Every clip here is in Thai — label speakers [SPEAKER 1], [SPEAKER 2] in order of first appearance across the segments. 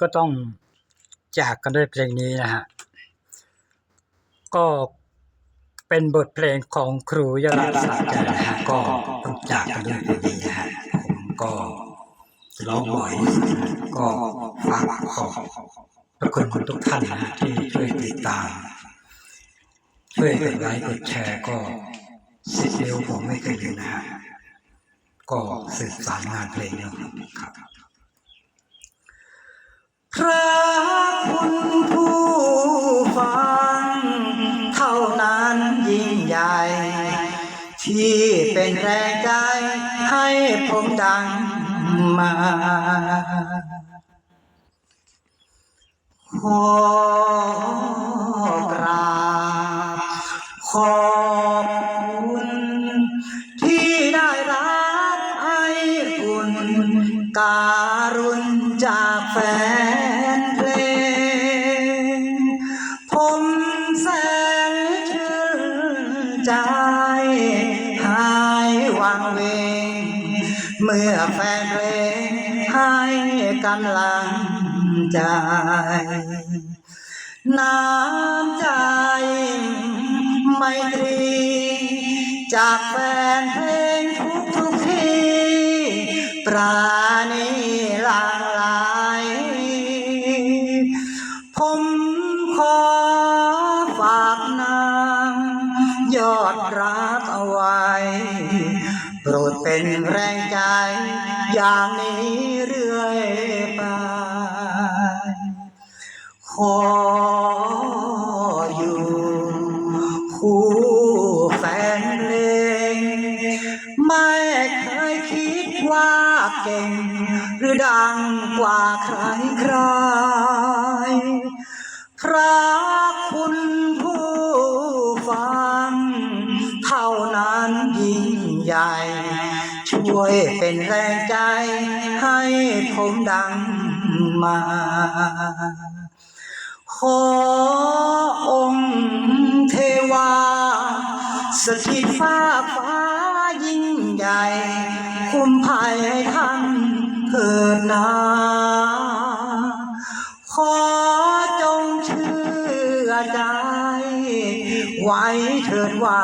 [SPEAKER 1] ก็ต้องจากกันด้วยเพลงนี้นะฮะ ก็เป็นบทเพลงของครูยรัตน์สาใจนะฮะก็ต้องจากกันด้วยเพลงนี้นะฮะผมก็ร้องบ่อยก็ฝากขอบพระคุณคุณทุกท่านนะที่ช่วยติดตาม ช่วยกดไลค์กดแชร์ก็สิบนิ้วผมไม่เคยลืมนะฮะก็สืบสารงานเพลงนี้ครับ พระคุณผู้ฟัง เท่านั้นยิ่งใหญ่ ที่เป็นแรงใจให้ผมดังมา ขอกราบขอบคุณ ที่ได้รับไออุ่นการุณ จากแฟนเพลง ผมแสนชื่นใจ หายวังเวง เมื่อแฟนเพลงให้กำลังใจ น้ำใจไม่ตรีจากแฟนเพลงทุกทุกที่ปราณี ขอฝากนางยอดรักเอาไว้ โปรดเป็นแรงใจ อย่างนี้เรื่อยไป ขออยู่คู่แฟนเพลงไม่เคยคิดว่าเก่ง หรือดังกว่าใครใคร พระคุณผู้ฟัง เท่านั้นยิ่งใหญ่ ช่วยเป็นแรงใจให้ผมดังมา ขอองค์เทวา สถิตฟ้าฟ้ายิ่งใหญ่ คุ้มภัยให้ท่านเถิดนา ไว้เถิดว่า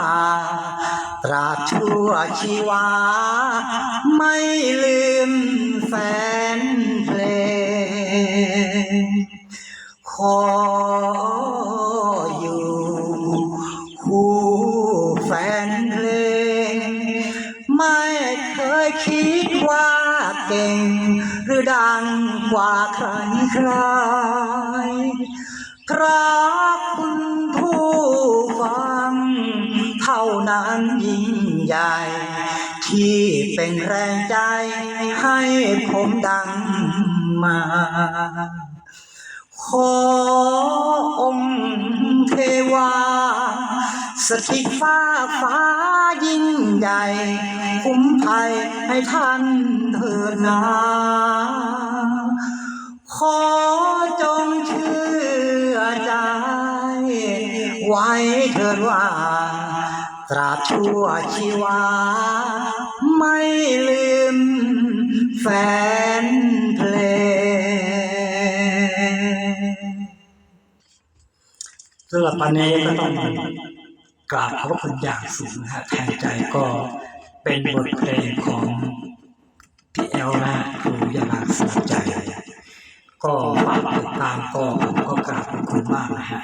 [SPEAKER 1] ตราบชั่วชีวา ไม่ลืมแฟนเพลงขออยู่คู่แฟนเพลง ไม่เคยคิดว่าเก่ง หรือดังกว่าใครใครพระคุณผู้ ใหญ่ ที่เป็นแรงใจให้ผมดังมา ขอองค์เทวา สถิตฟ้าฟ้ายิ่งใหญ่ คุ้มภัยให้ท่านเถิดนา ขอจงเชื่อใจ ไว้เถิดว่า ตราบชั่วชีวา ไม่ลืมแฟนเพลงสำหรับวันนี้ก็ต้องกราบขอบพระคุณอย่างสูงนะฮะแทนใจก็เป็นบทเพลงของพี่แอลนะครูยาลาสลักใจ ก็ฝากติดตามก็ผมก็กราบขอบคุณมากนะฮะ